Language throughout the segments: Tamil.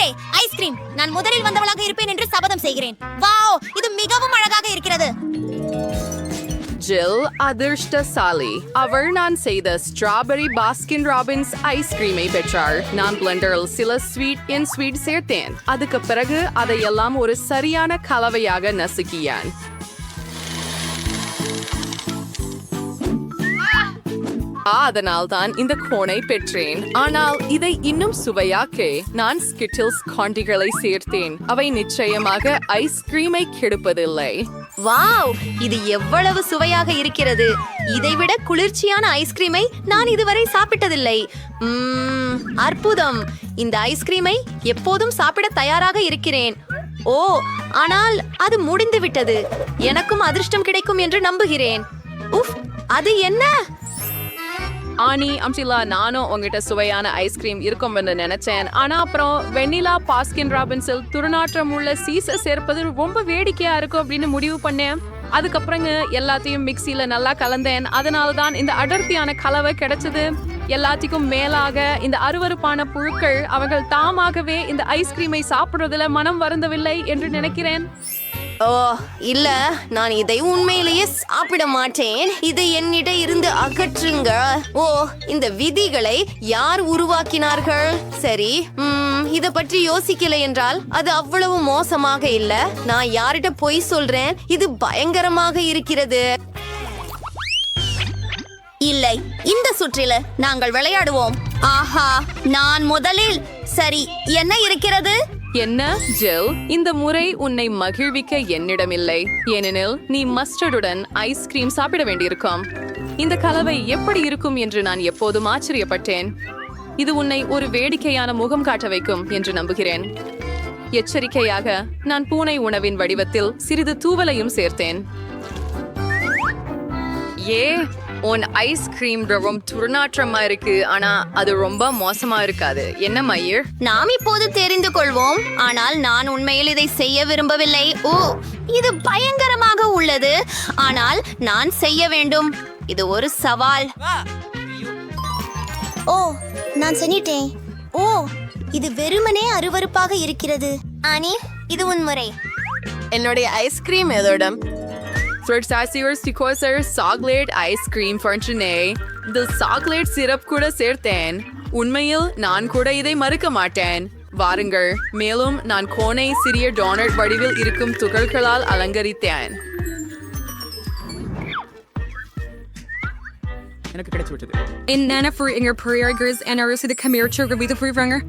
ஹூரே ஐஸ்கிரீம் நான் முதலில் வந்தவளாக இருப்பேன் என்று சபதம் செய்கிறேன். வாவ் இது மிகவும் அழகாக இருக்கிறது. ஜில் அதிர்ஷ்டசாலி. அவர் நான் செய்த ஸ்ட்ராபெரி பாஸ்கின் ராபின்ஸ் ஐஸ்கிரீமை பெற்றார் நான் பிளண்டரில் சில ஸ்வீட் என் ஸ்வீட் சேர்த்தேன். அதுக்கு பிறகு அதையெல்லாம் ஒரு சரியான கலவையாக நசுக்கியான். அதனால் தான் இந்த கோனை பெற்றேன். ஆனால் இதை இன்னும் சுவையாக்க நான் ஸ்கிட்டில்ஸ் காண்டிகளை சேர்த்தேன். அவை நிச்சயமாக ஐஸ்கிரீமை கெடுப்பதில்லை. வாவ்! இது எவ்வளவு சுவையாக இருக்கிறது. இதைவிட குளிர்ச்சியான ஐஸ்கிரீமை நான் இதுவரை சாப்பிட்டதில்லை. அற்புதம். இந்த ஐஸ்கிரீமை எப்போதும் சாப்பிட தயாராக இருக்கிறேன். ஓ ஆனால் அது முடிந்து விட்டது எனக்கும் அதிர்ஷ்டம் கிடைக்கும் என்று நம்புகிறேன். உஃப் அது என்ன? ஆனி அம்சிலா நானும் உங்ககிட்ட சுவையான ஐஸ்கிரீம் இருக்கும் என்று நினைச்சேன். ஆனா அப்புறம் வெண்ணிலா பாஸ்கின் ராபின்ஸில் துர்நாற்றம் உள்ள சீச சேர்ப்பது ரொம்ப வேடிக்கையா இருக்கும் அப்படின்னு முடிவு பண்ணேன். அதுக்கப்புறங்க எல்லாத்தையும் மிக்சியில நல்லா கலந்தேன். அதனால தான் இந்த அடர்த்தியான கலவை கிடைச்சது. எல்லாத்துக்கும் மேலாக இந்த அருவருப்பான புழுக்கள் அவர்கள் தாமாகவே இந்த ஐஸ்கிரீமை சாப்பிடுறதுல மனம் வருந்தவில்லை என்று நினைக்கிறேன். ஓ இல்ல நான் இதை உண்மையிலேயே சாப்பிட மாட்டேன். இதை என்னிட இருந்து அகற்றுங்க. ஓ இந்த விதிகளை யார் உருவாக்கினார்கள்? சரி உம் இத பற்றி யோசிக்கல என்றால் அது அவ்வளவு மோசமாக இல்ல. நான் யார்கிட்ட பொய் சொல்றேன்? இது பயங்கரமாக இருக்கிறது. இல்லை இந்த சுற்றில நாங்கள் விளையாடுவோம். ஆஹா நான் முதலில் சரி என்ன இருக்கிறது? என்ன ஜெல்? இந்த முறை உன்னை மகிழ்விக்க என்னிடமில்லை. ஏனெனில் நீ மஸ்டர்டுடன் ஐஸ்கிரீம் சாப்பிட வேண்டியிருக்கும். இந்த கலவை எப்படி இருக்கும் என்று நான் எப்போதும் ஆச்சரியப்பட்டேன். இது உன்னை ஒரு வேடிக்கையான முகம் காட்ட வைக்கும் என்று நம்புகிறேன். எச்சரிக்கையாக நான் பூனை உணவின் வடிவத்தில் சிறிது தூவலையும் சேர்த்தேன். ஏ உன் ஐஸ்கிரீம் ரொம்ப துர்நாற்றமா இருக்கு. ஆனா அது ரொம்ப மோசமா இருக்காது. என்ன மயிர்? நாம் இப்போது தெரிந்து கொள்வோம். ஆனால் நான் உண்மையில் இதை செய்ய விரும்பவில்லை. ஓ இது பயங்கரமாக உள்ளது. ஆனால் நான் செய்ய வேண்டும். இது ஒரு சவால். ஓ நான் செஞ்சிட்டேன் ஓ இது வெறுமனே அருவருப்பாக இருக்கிறது. ஆனி இது உன் முறை. என்னுடைய ஐஸ்கிரீம் எதோடம்? Fruitsacier Sticoser chocolate ice cream ஃபர்ச்சுனே இந்த சாக்லேட் சிரப் கூட சேர்த்தேன் உண்மையில் நான் கூட இதை மறுக்க மாட்டேன். வாருங்கள் மேலும் நான் கோனை சிறிய டோனட் வடிவில் இருக்கும் துகள்களால் அலங்கரித்தேன். எனக்கு கிடைச்சு விட்டது. Inanna for Inger Periagers and Arusi the Kamir Churga the Freevanger.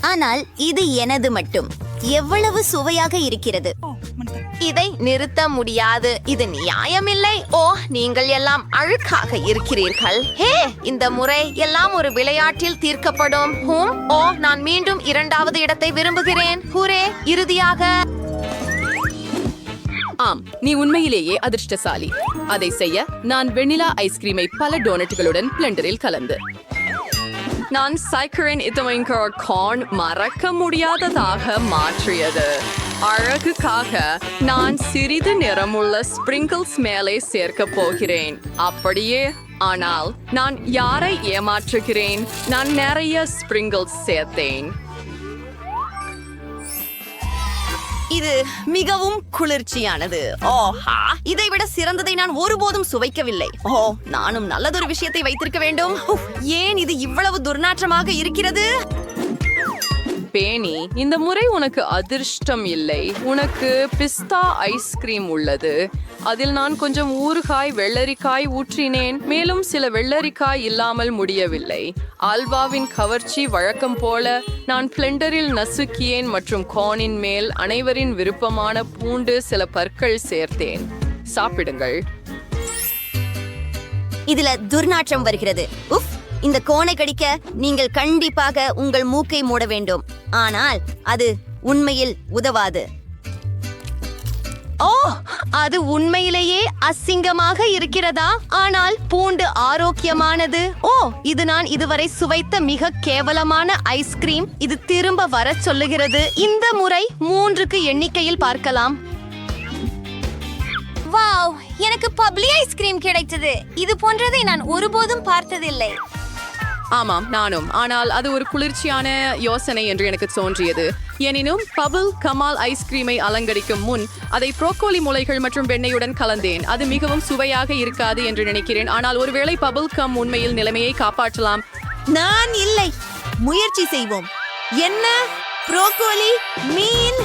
ஆனால் இது எனது மட்டும். எவ்வளவு சுவையாக இருக்கிறது. இதை நிறுத்த முடியாது. இது நியாயமில்லை. ஓ நீங்கள் எல்லாம் அழுக்காக இருக்கிறீர்கள். ஹே இந்த முறை எல்லாம் ஒரு விளையாட்டில் தீர்க்கப்படும். ஹூம் ஓ நான் மீண்டும் இரண்டாவது இடத்தை விரும்புகிறேன். ஹூரே இறுதியாக. ஆம் நீ உண்மையிலேயே அதிர்ஷ்டசாலி. அதை செய்ய நான் வெண்ணிலா ஐஸ்கிரீமை பல டோனட்டுகளுடன் பிளெண்டரில் கலந்து. நான் சைக்கரின் இதமைங்கர் கார்ன் மறக்க முடியாததாக மாற்றியது. அழகுக்காக நான் சிறிது நிறமுள்ள ஸ்பிரிங்கிள்ஸ் மேலே சேர்க்க போகிறேன். அப்படியே ஆனால் நான் யாரை ஏமாற்றுகிறேன்? நான் நிறைய ஸ்பிரிங்கிள்ஸ் சேர்த்தேன். இது மிகவும் குளிர்ச்சியானது. ஓஹா இதை விட சிறந்ததை நான் ஒருபோதும் சுவைக்கவில்லை. ஓ நானும் நல்லதொரு விஷயத்தை வைத்திருக்க வேண்டும். ஏன் இது இவ்வளவு துர்நாற்றமாக இருக்கிறது? பேணி இந்த முறை உனக்கு அதிர்ஷ்டம் இல்லை. உனக்கு பிஸ்தா ஐஸ்கிரீம் உள்ளது. அதில் நான் கொஞ்சம் ஊறுகாய் வெள்ளரிக்காய் ஊற்றினேன். மேலும் சில வெள்ளரிக்காய் இல்லாமல் முடியவில்லை. ஆல்வாவின் கவர்ச்சி வழக்கம் போல நான் பிளெண்டரில் நசுக்கியேன் மற்றும் கோனின் மேல் அனைவரின் விருப்பமான பூண்டு சில பற்கள் சேர்த்தேன். சாப்பிடுங்கள். இதுல துர்நாற்றம் வருகிறது. உஃப். இந்த கோணை கடிக்க நீங்கள் கண்டிப்பாக உங்கள் மூக்கை மூட வேண்டும். ஆனால் அது உண்மையில் உதவாது. ஓ அது உண்மையிலேயே அசிங்கமாக இருக்கிறதா? ஆனால் பூண்டு ஆரோக்கியமானது. ஓ இது நான் இதுவரை சுவைத்த மிக கேவலமான ஐஸ்கிரீம் இது திரும்ப வர சொல்லுகிறது. இந்த முறை மூன்றுக்கு எண்ணிக்கையில் பார்க்கலாம். வாவ் எனக்கு பப்ளி ஐஸ்கிரீம் கிடைத்தது. இது போன்றதை நான் ஒருபோதும் பார்த்ததில்லை. ஆமாம் நானும். ஆனால் அது ஒரு குளிர்ச்சியான யோசனை என்று எனக்கு தோன்றியது. எனினும் பபுல் கமால் ஐஸ்கிரீமை அலங்கரிக்கும் முன் அதை ப்ரோக்கோலி முளைகள் மற்றும் வெண்ணெயுடன் கலந்தேன். அது மிகவும் சுவையாக இருக்காது என்று நினைக்கிறேன். ஆனால் ஒருவேளை பபுல் கம் உண்மையில் நிலைமையை காப்பாற்றலாம். நான் இல்லை. முயற்சி செய்வோம். என்ன? புரோக்கோலி மீன்?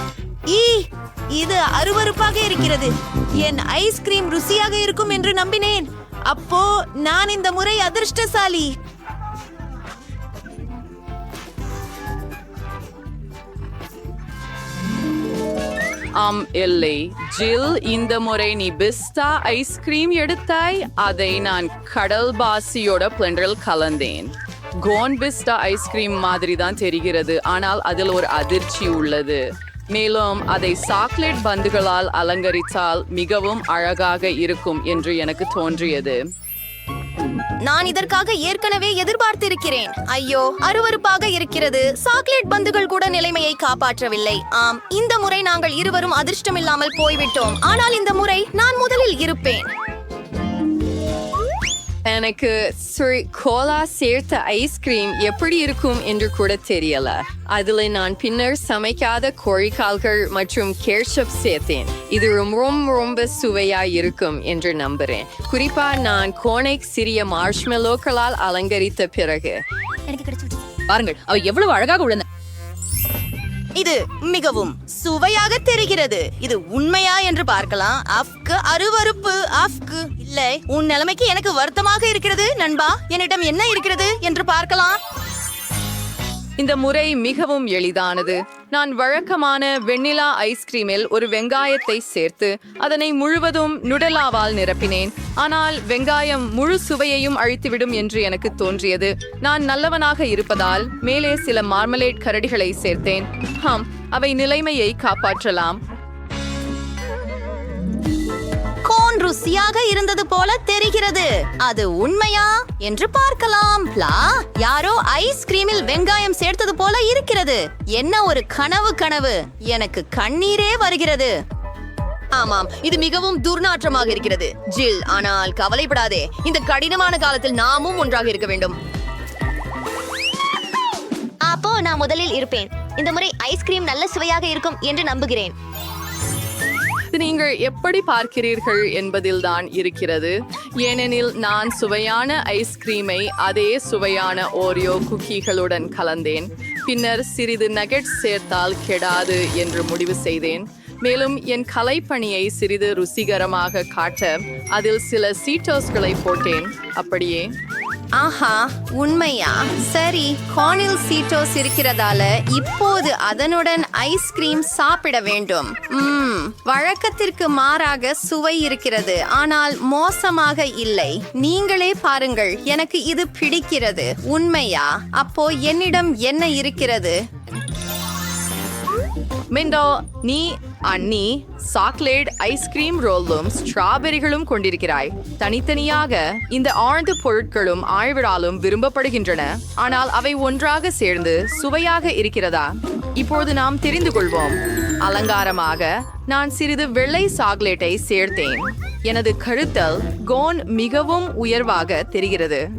ஈ இது அருவருப்பாக இருக்கிறது. என் ஐஸ்கிரீம் ருசியாக இருக்கும் என்று நம்பினேன். அப்போ நான் இந்த முறை அதிர்ஷ்டசாலி. ஆம் இல்லை ஜில் இந்த முறை நீ பிஸ்தா ஐஸ்கிரீம் எடுத்தாய் அதை நான் கடல் பாசியோட பிளண்டரில் கலந்தேன். கோன் பிஸ்டா ஐஸ்கிரீம் மாதிரி தான் தெரிகிறது ஆனால் அதில் ஒரு அதிர்ச்சி உள்ளது. மேலும் அதை சாக்லேட் பந்துகளால் அலங்கரித்தால் மிகவும் அழகாக இருக்கும் என்று எனக்கு தோன்றியது. நான் இதற்காக ஏற்கனவே எதிர்பார்த்திருக்கிறேன். ஐயோ அருவருப்பாக இருக்கிறது. சாக்லேட் பந்துகள் கூட நிலைமையை காப்பாற்றவில்லை. ஆம் இந்த முறை நாங்கள் இருவரும் அதிர்ஷ்டமில்லாமல் போய்விட்டோம். ஆனால் இந்த முறை நான் முதலில் இருப்பேன். எனக்கு சுரி கோலா சேர்த்த ஐஸ்கிரீம் எப்படி இருக்கும் என்று கூட தெரியல. அதுல நான் பின்னர் சமைக்காத கோழிக்கால்கள் மற்றும் கேர்ஷப் சேர்த்தேன். இது ரொம்ப ரொம்ப ரொம்ப சுவையா இருக்கும் என்று நம்புறேன். குறிப்பா நான் கோனைக் சிறிய மார்ஷ்மெலோக்களால் அலங்கரித்த பிறகு. பாருங்கள் அவ எவ்வளவு அழகாக உள்ளன இது மிகவும் சுவையாக தெரிகிறது. இது உண்மையா என்று பார்க்கலாம். அஃப்கு அருவருப்பு. அஃப்கு. இல்லை உன் நிலைமைக்கு எனக்கு வருத்தமாக இருக்கிறது நண்பா. என்னிடம் என்ன இருக்கிறது என்று பார்க்கலாம். இந்த முறை மிகவும் எளிதானது. நான் வழக்கமான வெண்ணிலா ஐஸ்கிரீமில் ஒரு வெங்காயத்தை சேர்த்து அதனை முழுவதும் நுடலாவால் நிரப்பினேன். ஆனால் வெங்காயம் முழு சுவையையும் அழித்துவிடும் என்று எனக்கு தோன்றியது. நான் நல்லவனாக இருப்பதால் மேலே சில மார்மலேட் கரடிகளை சேர்த்தேன். ஹம் அவை நிலைமையை காப்பாற்றலாம். ருசியாக இருந்தது போல தெரிகிறது. அது உண்மையா என்று பார்க்கலாம். லா யாரோ ஐஸ்கிரீமில் வெங்காயம் சேர்த்தது போல இருக்கிறது. என்ன ஒரு கனவு கனவு. எனக்கு கண்ணீரே வருகிறது. ஆமாம் இது மிகவும் துர்நாற்றமாக இருக்கிறது. ஜில் ஆனால் கவலைப்படாதே. இந்த கடினமான காலத்தில் நாமும் ஒன்றாக இருக்க வேண்டும். அப்போ நான் முதலில் இருப்பேன். இந்த முறை ஐஸ்கிரீம் நல்ல சுவையாக இருக்கும் என்று நம்புகிறேன். இது நீங்கள் எப்படி பார்க்கிறீர்கள் என்பதில்தான் இருக்கிறது. ஏனெனில் நான் சுவையான ஐஸ்கிரீமை அதே சுவையான ஓரியோ குக்கீகளுடன் கலந்தேன். பின்னர் சிறிது நகெட்ஸ் சேர்த்தால் கெடாது என்று முடிவு செய்தேன். மேலும் என் கலைப்பணியை சிறிது ருசிகரமாக காட்ட அதில் சில சீட்டோஸ்களை போட்டேன். அப்படியே. ஆஹா உண்மையா? சரி கார்னில் சீட்டோஸ் இருக்கிறதால இப்போது அதனுடன் ஐஸ்கிரீம் சாப்பிட வேண்டும். வழக்கத்திற்கு மாறாக சுவை இருக்கிறது ஆனால் மோசமாக இல்லை. நீங்களே பாருங்கள் எனக்கு இது பிடிக்கிறது. உண்மையா? அப்போ என்னிடம் என்ன இருக்கிறது? மிண்டோ நீ அண்ணி சாக்லேட் ஐஸ்கிரீம் ரோலும் ஸ்ட்ராபெரிகளும் கொண்டிருக்கிறாய். தனித்தனியாக இந்த ஆழ்ந்த பொருட்களும் ஆழ்விடாலும் விரும்பப்படுகின்றன. ஆனால் அவை ஒன்றாக சேர்ந்து சுவையாக இருக்கிறதா? இப்போது நாம் தெரிந்து கொள்வோம். அலங்காரமாக நான் சிறிது வெள்ளை சாக்லேட்டை சேர்த்தேன். எனது கழுத்தல் கோன் மிகவும் உயர்வாக தெரிகிறது.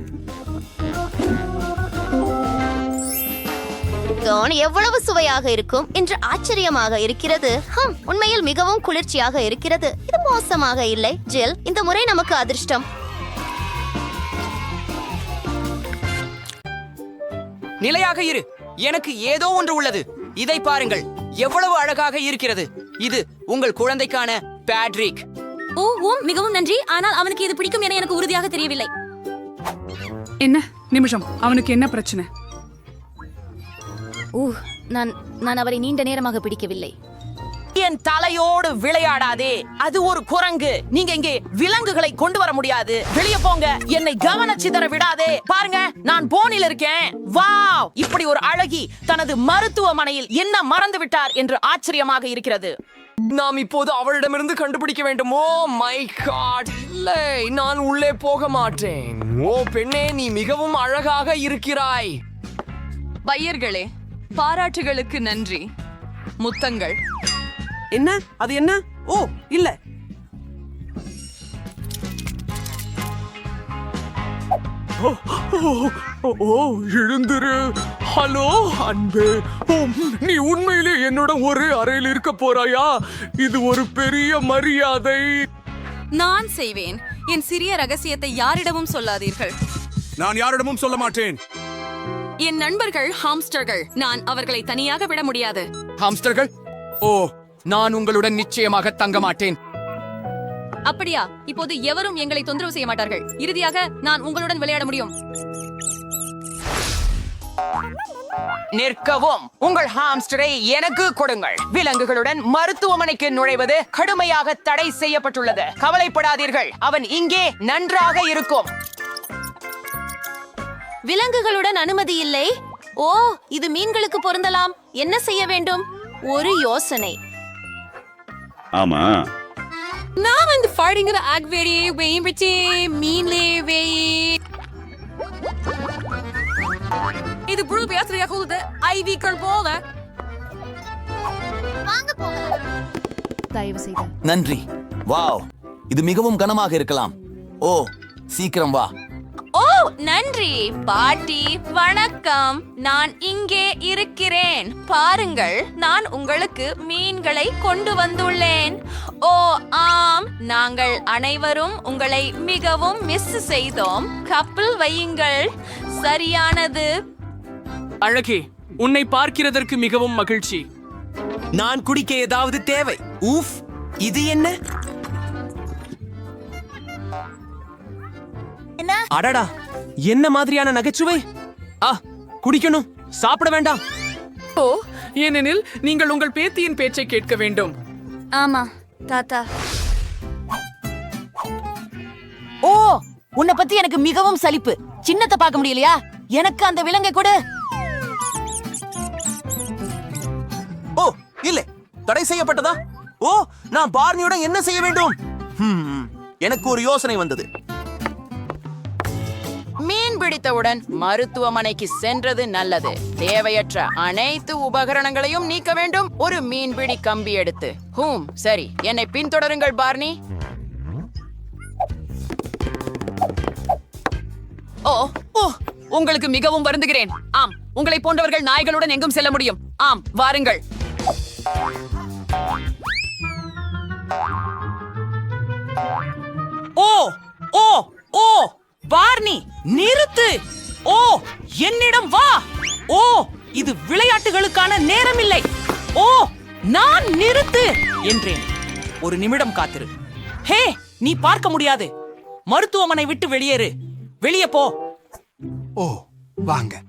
கோன் எவ்வளவு சுவையாக இருக்கும் என்று ஆச்சரியமாக இருக்கிறது. ஹம் உண்மையில் மிகவும் குளிர்ச்சியாக இருக்கிறது. இது மோசமாக இல்லை. ஜில் இந்த முறை நமக்கு அதிர்ஷ்டம். நிலையாக இரு. எனக்கு ஏதோ ஒன்று உள்ளது. இதை பாருங்கள். எவ்வளவு அழகாக இருக்கிறது. இது உங்கள் குழந்தைக்கான பேட்ரிக் ஓ ஓம் மிகவும் நன்றி. ஆனால் அவனுக்கு இது பிடிக்கும் என எனக்கு உறுதியாக தெரியவில்லை. என்ன? நிமிஷம். அவனுக்கு என்ன பிரச்சனை? ஊ நான் நான் அவரை நீண்ட நேரமாக பிடிக்கவில்லை. என் தலையோடு விளையாடாதே. அது ஒரு குரங்கு. நீங்க இங்கே விலங்குகளை கொண்டு வர முடியாது. வெளிய போங்க. என்னை கவனச்சிதற விடாதே. பாருங்க நான் போனில் இருக்கேன். வாவ்! இப்படி ஒரு அழகி தனது மருத்துவமனையில் என்ன மறந்து விட்டார் என்று ஆச்சரியமாக இருக்கிறது. நாம் இப்போது அவளிடமிருந்து கண்டுபிடிக்க வேண்டும்? ஓ மை காட் இல்லை. நான் உள்ளே போக மாட்டேன். ஓ பெண்ணே நீ மிகவும் அழகாக இருக்கிறாய். பையர்களே பாராட்டுகளுக்கு நன்றி. முத்தங்கள். என்ன? அது என்ன? ஓ இல்ல. ஓ, ஓ, ஓ எழுந்துரு. ஹலோ அன்பு. நீ உண்மையிலே என்னோட ஒரே அறையில் இருக்க போறாயா? இது ஒரு பெரிய மரியாதை. நான் செய்வேன். என் சிறிய ரகசியத்தை யாரிடமும் சொல்லாதீர்கள். நான் யாரிடமும் சொல்ல மாட்டேன். என் நண்பர்கள் ஹாம்ஸ்டர்கள். நான் அவர்களை தனியாக விட முடியாது. ஹாம்ஸ்டர்கள்? ஓ நான் உங்களுடன் நிச்சயமாக தங்க மாட்டேன். அப்படியா? இப்போது எவரும் எங்களை தொந்தரவு செய்ய மாட்டார்கள். இறுதியாக நான் உங்களுடன் விளையாட முடியும். நிற்கவும். உங்கள் ஹாம்ஸ்டரை எனக்கு கொடுங்கள். விலங்குகளுடன் மருத்துவமனைக்கு நுழைவது கடுமையாக தடை செய்யப்பட்டுள்ளது. கவலைப்படாதீர்கள். அவன் இங்கே நன்றாக இருக்கும். விலங்குகளுடன் அனுமதி இல்லை. ஓ இது மீன்களுக்கு பொருந்தலாம். என்ன செய்ய வேண்டும்? ஒரு யோசனை. ஆமா. நான் வந்து ஃபைடிங்கிற ஆக்வேரி வெயின் வச்சு மீன்லே வெயி இது புழு பேசுறியாக உள்ளது ஐவிக்கள் போல. நன்றி. வாவ். இது மிகவும் கனமாக இருக்கலாம். ஓ சீக்கிரம் வா. ஓ நன்றி. பாட்டி வணக்கம். நான் இங்கே இருக்கிறேன். பாருங்கள் நான் உங்களுக்கு மீன்களை கொண்டு வந்துள்ளேன். ஓ ஆம். நாங்கள் அனைவரும் உங்களை மிகவும் மிஸ் செய்தோம். கப்பல் வையுங்கள். சரியானது. அழகே உன்னை பார்க்கிறதற்கு மிகவும் மகிழ்ச்சி. நான் குடிக்க ஏதாவது தேவை? ஊஃப் இது என்ன? அடடா என்ன மாதிரியான நகைச்சுவை? ஆ குடிக்கணும் சாப்பிட வேண்டாம். ஓ ஏனெனில் நீங்கள் உங்கள் பேத்தியின் பேச்சை கேட்க வேண்டும். ஆமா தாத்தா. ஓ உன்னை பத்தி எனக்கு மிகவும் சலிப்பு. சின்னத்தை பார்க்க முடியலையா? எனக்கு அந்த விலங்கை கொடு. ஓ இல்லை தடை செய்யப்பட்டதா? ஓ நான் பார்னியுடன் என்ன செய்ய வேண்டும்? எனக்கு ஒரு யோசனை வந்தது. பிடித்தவுடன் மருத்துவமனைக்கு சென்றது நல்லது. தேவையற்ற அனைத்து உபகரணங்களையும் நீக்க வேண்டும். ஒரு மீன்பிடி கம்பி எடுத்து. ஹூம் சரி. என்னை பின்தொடருங்கள் பார்னி. ஓ ஓ உங்களுக்கு மிகவும் வருந்துகிறேன். ஆம் உங்களை போன்றவர்கள் நாய்களுடன் எங்கும் செல்ல முடியும். ஆம் வாருங்கள். ஓ ஓ ஓ. பார்னி நிறுத்து. ஓ என்னிடம் வா. ஓ இது விளையாட்டுகளுக்கான நேரமில்லை. ஓ நான் நிறுத்து என்றேன். ஒரு நிமிடம் காத்திரு. ஹே நீ பார்க்க முடியாது. மருத்துவமனை விட்டு வெளியேறு. வெளியே போ. ஓ வாங்க.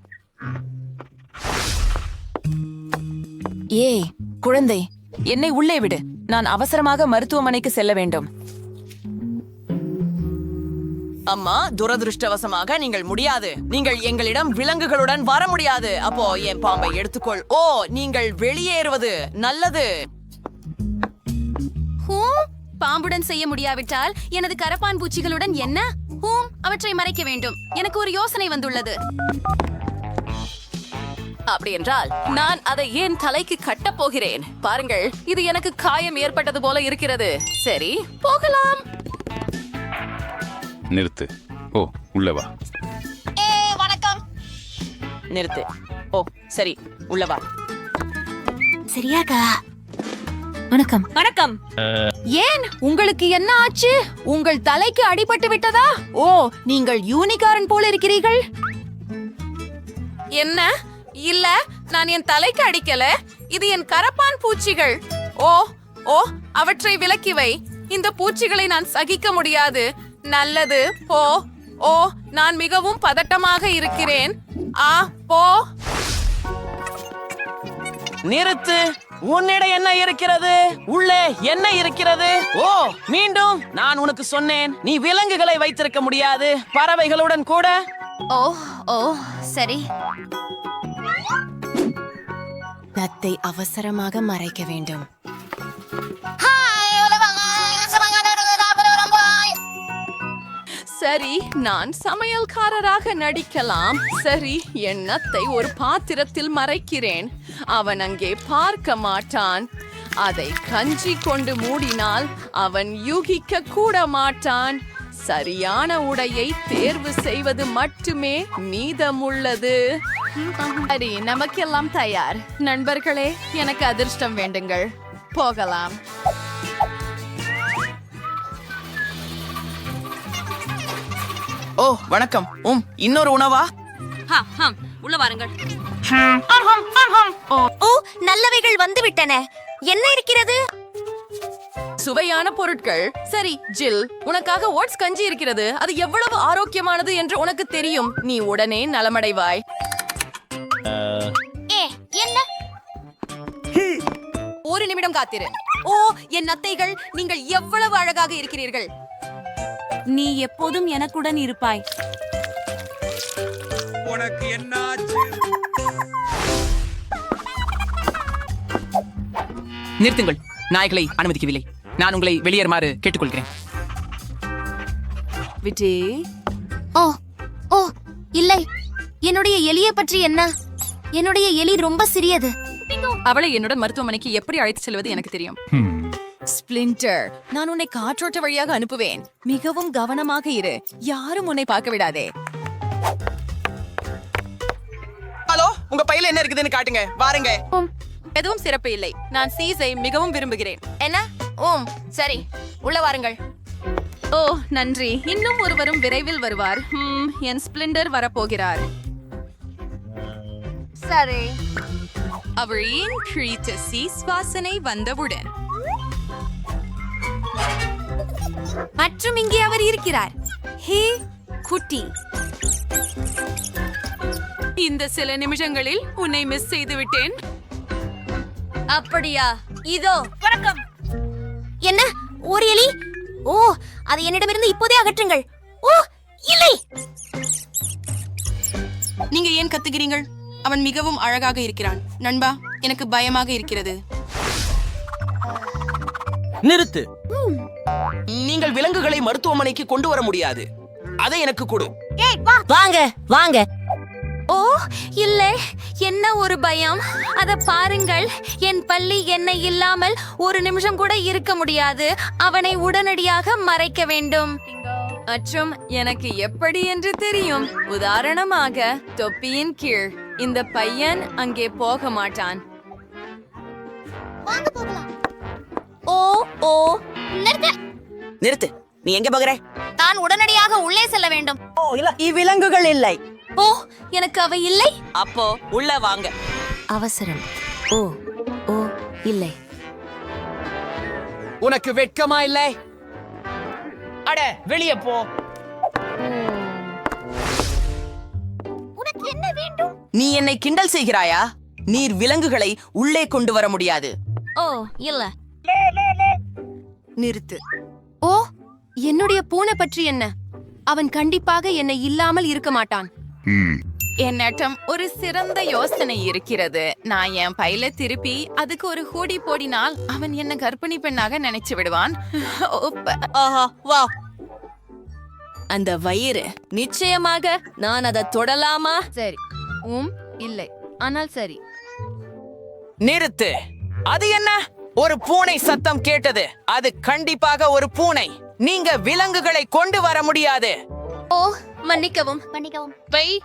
ஏய் குழந்தை என்னை உள்ளே விடு. நான் அவசரமாக மருத்துவமனைக்கு செல்ல வேண்டும். அம்மா துரதிருஷ்டவசமாக நீங்கள் முடியாது. நீங்கள் எங்களிடம் விலங்குகளுடன் வர முடியாது. அப்போ என் பாம்பை எடுத்துக்கொள். ஓ நீங்கள் வெளியேறுவது நல்லது. ஹூம் பாம்புடன் செய்ய முடியாவிட்டால் எனது கரப்பான் பூச்சிகளுடன் என்ன? ஹூம் அவற்றை மறைக்க வேண்டும். எனக்கு ஒரு யோசனை வந்துள்ளது. அப்படி என்றால் நான் அதை ஏன் தலைக்கு கட்டப் போகிறேன்? பாருங்கள் இது எனக்கு காயம் ஏற்பட்டது போல இருக்கிறது. சரி போகலாம். நிறுத்து. ஓ உள்ள வா. நிறுத்து. ஓ சரி உள்ளவா சரியாகா வணக்கம். வணக்கம். ஏன்? உங்களுக்கு என்ன ஆச்சு? உங்கள் தலைக்கு அடிபட்டு விட்டதா? ஓ நீங்கள் யூனிகாரன் போல இருக்கிறீர்கள்? என்ன? இல்ல நான் என் தலைக்கு அடிக்கல. இது என் கரப்பான் பூச்சிகள். ஓ ஓ அவற்றை விலக்கி வை. இந்த பூச்சிகளை நான் சகிக்க முடியாது. நல்லது போ. ஓ நான் மிகவும் பதட்டமாக இருக்கிறேன். ஆ போ. நிறுத்து. உன்னிடம் என்ன இருக்கிறது? உள்ளே என்ன இருக்கிறது? ஓ மீண்டும் நான் உனக்கு சொன்னேன். நீ விலங்குகளை வைத்திருக்க முடியாது. பறவைகளுடன் கூட. ஓ ஓ சரி. நத்தை அவசரமாக மறைக்க வேண்டும். சரி நான் சமையல்காரராக நடிக்கலாம். சரி எண்ணத்தை ஒரு பாத்திரத்தில் மறைக்கிறேன். அவன் அங்கே பார்க்க மாட்டான். அதை கஞ்சி கொண்டு மூடினால் அவன் யூகிக்க கூட மாட்டான். சரியான உடையை தேர்வு செய்வது மட்டுமே மீதமுள்ளது. சரி நமக்கெல்லாம் தயார். நண்பர்களே எனக்கு அதிர்ஷ்டம் வேண்டுங்கள். போகலாம். ஓ வணக்கம். உம் இன்னொரு உணவா? உள்ள வாருங்கள். ஓ. நல்லவைகள் வந்துவிட்டன என்ன இருக்கிறது? சுவையான பொருட்கள். சரி ஜில் உனக்காக ஓட்ஸ் கஞ்சி இருக்கிறது. அது எவ்வளவு ஆரோக்கியமானது என்று உனக்கு தெரியும். நீ உடனே நலமடைவாய். ஏ என்ன? ஒரு நிமிடம் காத்திரு. ஓ என் நத்தைகள் நீங்கள் எவ்வளவு அழகாக இருக்கிறீர்கள். நீ எப்போதும் எனக்குடன் இருப்பாய். நிறுத்துங்கள். நாய்களை அனுமதிக்கவில்லை. நான் உங்களை வெளியேறுமாறு கேட்டுக்கொள்கிறேன். விஜி. ஓ ஓ இல்லை. என்னுடைய எலியை பற்றி என்ன? என்னுடைய எலி ரொம்ப சிறியது. அவளை என்னுடன் மருத்துவமனைக்கு எப்படி அழைத்து செல்வது எனக்கு தெரியும். ஸ்பிளிண்டர் நான் உன்னை காற்றோட்ட வழியாக அனுப்புவேன். மிகவும் கவனமாக இரு. யாரும் உன்னை பார்க்க விடாதே. ஹலோ உங்க பையில என்ன இருக்குதுன்னு காட்டுங்க. வாருங்க. எதுவும் சிறப்பு இல்லை. நான் சீஸை மிகவும் விரும்புகிறேன். என்ன? ஓம். சரி. உள்ள வாருங்கள். ஓ நன்றி. இன்னும் ஒருவரும் விரைவில் வருவார். என் ஸ்பிளிண்டர் வரப்போகிறார். சரி. அவளின் கிரீத்த சீஸ் வாசனை வந்தவுடன் மற்றும் இங்கே அவர் இருக்கிறார். ஹே குட்டி. இந்த சில நிமிஷங்களில் உன்னை மிஸ் செய்து விட்டேன். அப்படியா? இதோ. வணக்கம். என்ன? ஒரு எலி? ஓ அதை என்னிடமிருந்து இப்போதே அகற்றுங்கள். ஓ இல்லை. நீங்க ஏன் கத்துகிறீங்கள் அவன் மிகவும் அழகாக இருக்கிறான். நண்பா எனக்கு பயமாக இருக்கிறது. நிறுத்து. நீங்கள் விலங்குகளை மருத்துவமனைக்கு கொண்டு வர முடியாது. அதை எனக்கு கொடு. வாங்க வாங்க. ஓ இல்லை. என்ன ஒரு பயம்? அத பாருங்கள். என் பள்ளி என்னை இல்லாமல் ஒரு நிமிஷம் கூட இருக்க முடியாது. அவனை உடனடியாக மறைக்க வேண்டும். மற்றும் எனக்கு எப்படி என்று தெரியும். உதாரணமாக தொப்பியின் கீழ். இந்த பையன் அங்கே போக மாட்டான். வாங்க போகலாம். ஓ ஓ நிறுத்து. நிறுத்து. நீ எங்க போகிற? தான் உடனடியாக உள்ளே செல்ல வேண்டும். இவ்விலங்குகள் இல்லை. ஓ எனக்கு அவ இல்லை? அப்போ உள்ள வாங்க. அவசரம். ஓ ஓ இல்லை. உனக்கு வெட்கமா இல்லை? அட வெளியே போ. உனக்கு என்ன வேண்டும்? நீ என்னை கிண்டல் செய்கிறாயா? நீர் விலங்குகளை உள்ளே கொண்டு வர முடியாது. ஓ இல்ல. நிறுத்து. ஓ என்னுடைய பூனை பற்றி என்ன? அவன் கண்டிப்பாக என்னை இல்லாமல் இருக்க மாட்டான். என்னிடம் ஒரு சிறந்த யோசனை இருக்கிறது. நான் என் பையில திருப்பி அதுக்கு ஒரு ஹூடி போடினால் அவன் என்ன கர்ப்பிணி பெண்ணாக நினைச்சு விடுவான். அந்த வயிறு நிச்சயமாக நான் அதை தொடலாமா? சரி. உம் இல்லை. ஆனால் சரி. நிறுத்து. அது என்ன? ஒரு பூனை சத்தம் கேட்டது. அது கண்டிப்பாக ஒரு பூனை. நீங்க விலங்குகளை கொண்டு வர முடியாது. ஓ மன்னிக்கவும். பண்ணிக்கவும் பை